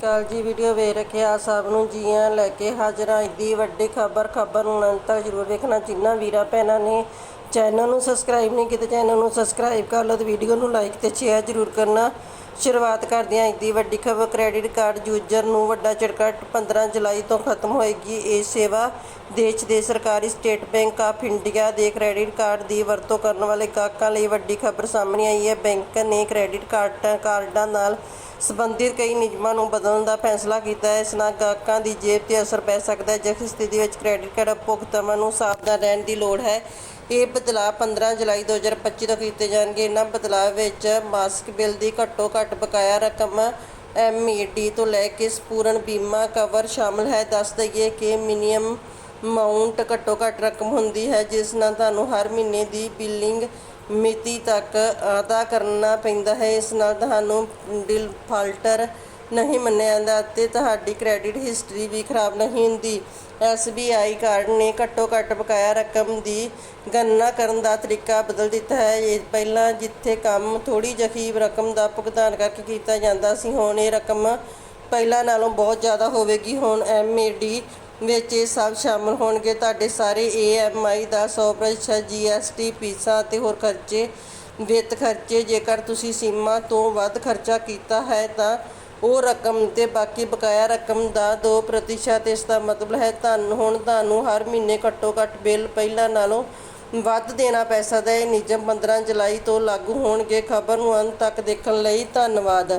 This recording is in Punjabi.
ਅਕਾਲ ਜੀ ਵੀਡੀਓ ਵੇਖ ਰੱਖਿਆ। ਸਭ ਨੂੰ ਜੀਆਂ ਲੈ ਕੇ ਹਾਜ਼ਰ। ਹਾਂ ਦੀ ਵੱਡੀ ਖਬਰ ਖਬਰ ਨੂੰ ਅੰਤ ਤੱਕ ਜ਼ਰੂਰ ਵੇਖਣਾ। ਜਿਨ੍ਹਾਂ ਵੀਰਾਂ ਭੈਣਾਂ ਨੇ ਚੈਨਲ ਨੂੰ ਸਬਸਕ੍ਰਾਈਬ ਨਹੀਂ ਕੀਤਾ, ਚੈਨਲ ਨੂੰ ਸਬਸਕ੍ਰਾਈਬ ਕਰ ਲਓ ਤੇ ਵੀਡੀਓ ਨੂੰ ਲਾਈਕ ਤੇ ਸ਼ੇਅਰ ਜ਼ਰੂਰ ਕਰਨਾ। ਸ਼ੁਰੂਆਤ ਕਰਦੇ ਹਾਂ ਦੀ ਵੱਡੀ ਖਬਰ ਕ੍ਰੈਡਿਟ ਕਾਰਡ ਯੂਜ਼ਰ ਨੂੰ ਵੱਡਾ ਝਟਕਾ 15 ਜੁਲਾਈ ਤੋਂ ਖਤਮ ਹੋਏਗੀ। ਇਹ ਸੇਵਾ ਦੇਸ਼ ਦੇ ਸਰਕਾਰੀ ਸਟੇਟ ਬੈਂਕ ਆਫ ਇੰਡੀਆ ਦੇ ਕ੍ਰੈਡਿਟ ਕਾਰਡ ਦੀ ਵਰਤੋਂ ਕਰਨ ਵਾਲੇ ਗਾਹਕਾਂ ਲਈ ਵੱਡੀ ਖਬਰ ਸਾਹਮਣੇ ਆਈ ਹੈ। ਬੈਂਕ ਨੇ ਕ੍ਰੈਡਿਟ ਕਾਰਡ ਕਾਰਡਾਂ ਨਾਲ ਸੰਬੰਧਿਤ ਕਈ ਨਿਯਮਾਂ ਨੂੰ ਬਦਲਣ ਦਾ ਫੈਸਲਾ ਕੀਤਾ ਹੈ। ਇਸ ਨਾਲ ਗਾਹਕਾਂ ਦੀ ਜੇਬ ਤੇ ਅਸਰ ਪੈ ਸਕਦਾ ਹੈ। ਜਿਸ ਸਥਿਤੀ ਵਿੱਚ ਕ੍ਰੈਡਿਟ ਕਾਰਡ ਉਪਭੋਗਤਾਵਾਂ ਨੂੰ ਸਾਵਧਾਨ ਰਹਿਣ ਦੀ ਲੋੜ ਹੈ, ਇਹ ਬਦਲਾਅ 15 ਜੁਲਾਈ 2025 ਤੋਂ ਕੀਤੇ ਜਾਣਗੇ। ਇਹਨਾਂ ਬਦਲਾਅ ਵਿੱਚ ਮਾਸਿਕ ਬਿੱਲ ਦੀ ਘੱਟੋ ਘੱਟ ਬਕਾਇਆ ਰਕਮ ਐਮਈਡੀ ਤੋਂ ਲੈ ਕੇ ਸੰਪੂਰਨ ਬੀਮਾ ਕਵਰ ਸ਼ਾਮਲ ਹੈ। ਦੱਸ ਦਈਏ ਕਿ ਮਿਨੀਮਮ ਅਮਾਉਂਟ ਘੱਟੋ ਘੱਟ ਰਕਮ ਹੁੰਦੀ ਹੈ, ਜਿਸ ਨਾਲ ਤੁਹਾਨੂੰ ਹਰ ਮਹੀਨੇ ਦੀ ਬਿਲਿੰਗ ਮਿਤੀ ਤੱਕ ਅਦਾ ਕਰਨਾ ਪੈਂਦਾ ਹੈ। ਇਸ ਨਾਲ ਤੁਹਾਨੂੰ ਡਿਫਾਲਟਰ ਨਹੀਂ ਮੰਨਿਆ ਜਾਂਦਾ ਅਤੇ ਤੁਹਾਡੀ ਕ੍ਰੈਡਿਟ ਹਿਸਟਰੀ ਵੀ ਖਰਾਬ ਨਹੀਂ ਹੁੰਦੀ। SBI ਕਾਰਡ ਨੇ ਘੱਟੋ ਘੱਟ ਬਕਾਇਆ ਰਕਮ ਦੀ ਗਣਨਾ ਕਰਨ ਦਾ ਤਰੀਕਾ ਬਦਲ ਦਿੱਤਾ ਹੈ। ਇਹ ਪਹਿਲਾਂ ਜਿੱਥੇ ਕੰਮ ਥੋੜੀ ਜ਼ਖੀਬ ਰਕਮ ਦਾ ਭੁਗਤਾਨ ਕਰਕੇ ਕੀਤਾ ਜਾਂਦਾ ਸੀ, ਹੁਣ ਇਹ ਰਕਮ ਪਹਿਲਾਂ ਨਾਲੋਂ ਬਹੁਤ ਜ਼ਿਆਦਾ ਹੋਵੇਗੀ। ਹੁਣ ਐਮਏਡੀ ਵਿੱਚ ਇਹ ਸਭ ਸ਼ਾਮਲ ਹੋਣਗੇ। ਤੁਹਾਡੇ ਸਾਰੇ ਏਐਮਆਈ ਦਾ 100% ਜੀਐਸਟੀ ਫੀਸਾਂ ਅਤੇ ਹੋਰ ਖਰਚੇ, ਵਿੱਤ ਖਰਚੇ ਜੇਕਰ ਤੁਸੀਂ ਸੀਮਾ ਤੋਂ ਵੱਧ ਖਰਚਾ ਕੀਤਾ ਹੈ ਤਾਂ ਉਹ ਰਕਮ ਤੇ ਬਾਕੀ ਬਕਾਇਆ ਰਕਮ ਦਾ 2% ਇਸ ਦਾ ਮਤਲਬ ਹੈ ਤੁਹਾਨੂੰ ਹੁਣ ਤੁਹਾਨੂੰ ਹਰ ਮਹੀਨੇ ਘੱਟੋ ਘੱਟ ਬਿੱਲ ਪਹਿਲਾਂ ਨਾਲੋਂ ਵੱਧ ਦੇਣਾ ਪੈ ਸਕਦਾ ਹੈ। ਨਿਯਮ 15 ਜੁਲਾਈ ਤੋਂ ਲਾਗੂ ਹੋਣਗੇ। ਖਬਰ ਨੂੰ ਅੰਤ ਤੱਕ ਦੇਖਣ ਲਈ ਧੰਨਵਾਦ।